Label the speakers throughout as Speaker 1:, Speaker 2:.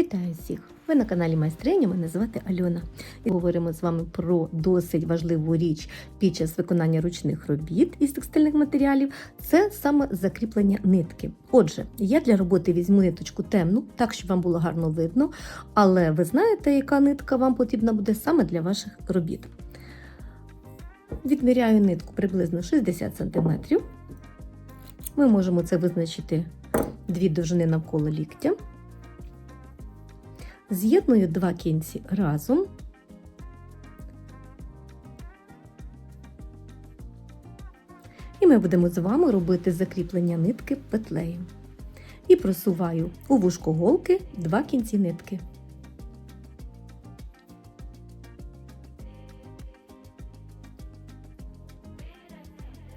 Speaker 1: Вітаю всіх! Ви на каналі Майстриня, мене звати Альона. І говоримо з вами про досить важливу річ під час виконання ручних робіт із текстильних матеріалів. Це саме закріплення нитки. Отже, я для роботи візьму ниточку темну, так щоб вам було гарно видно, але ви знаєте, яка нитка вам потрібна буде саме для ваших робіт. Відміряю нитку приблизно 60 см. Ми можемо це визначити дві довжини навколо ліктя. З'єдную два кінці разом. І ми будемо з вами робити закріплення нитки петлею. І просуваю у вушко голки два кінці нитки.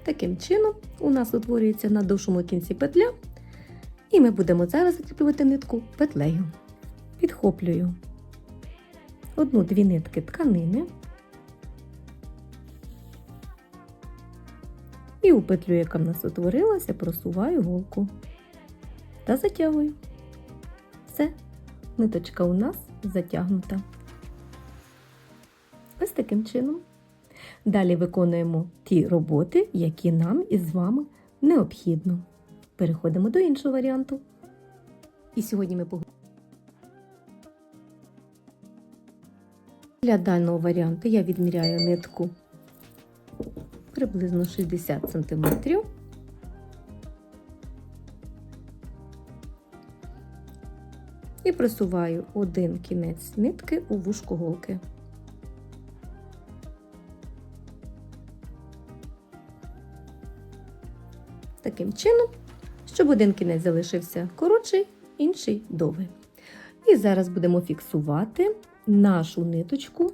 Speaker 1: Таким чином у нас утворюється на довшому кінці петля, і ми будемо зараз закріплювати нитку петлею. Підхоплюю одну-дві нитки тканини і у петлю, яка в нас утворилася, просуваю голку та затягую. Все, ниточка у нас затягнута. Ось таким чином. Далі виконуємо ті роботи, які нам із вами необхідно. Переходимо до іншого варіанту. І сьогодні ми поговоримо. Для даного варіанту я відміряю нитку приблизно 60 см. І просуваю один кінець нитки у вушко голки. Таким чином, щоб один кінець залишився коротший, інший довгий. І зараз будемо фіксувати нашу ниточку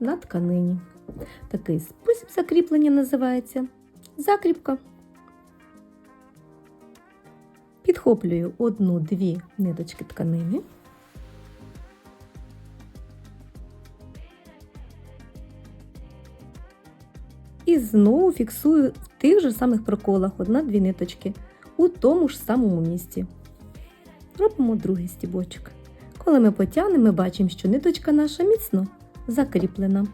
Speaker 1: на тканині. Такий спосіб закріплення називається закріпка. Підхоплюю одну-дві ниточки тканини. І знову фіксую в тих же самих проколах одна-дві ниточки у тому ж самому місці. Робимо другий стібочок. Коли ми потягнемо, ми бачимо, що ниточка наша міцно закріплена.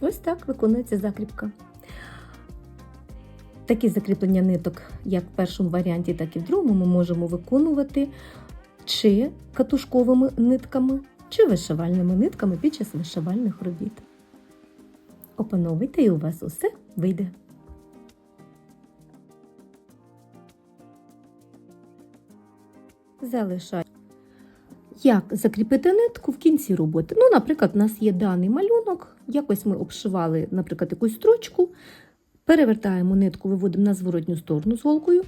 Speaker 1: Ось так виконується закріпка. Такі закріплення ниток, як в першому варіанті, так і в другому, ми можемо виконувати чи катушковими нитками, чи вишивальними нитками під час вишивальних робіт. Опановуйте і у вас усе вийде. Залишаю. Як закріпити нитку в кінці роботи? Ну, наприклад, у нас є даний малюнок, якось ми обшивали, наприклад, якусь строчку, перевертаємо нитку, виводимо на зворотню сторону з голкою.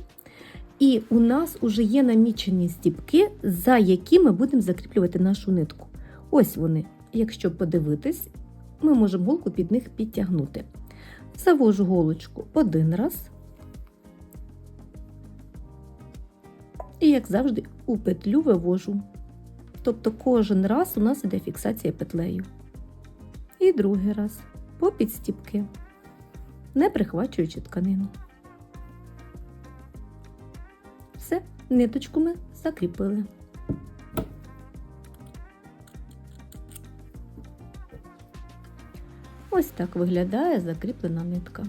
Speaker 1: І у нас вже є намічені стіпки, за які ми будемо закріплювати нашу нитку. Ось вони. Якщо подивитись, ми можемо голку під них підтягнути. Завожу голочку один раз. Як завжди, у петлю вивожу. Тобто кожен раз у нас іде фіксація петлею. І другий раз по підстіпки, не прихвачуючи тканину. Все, ниточку ми закріпили. Ось так виглядає закріплена нитка.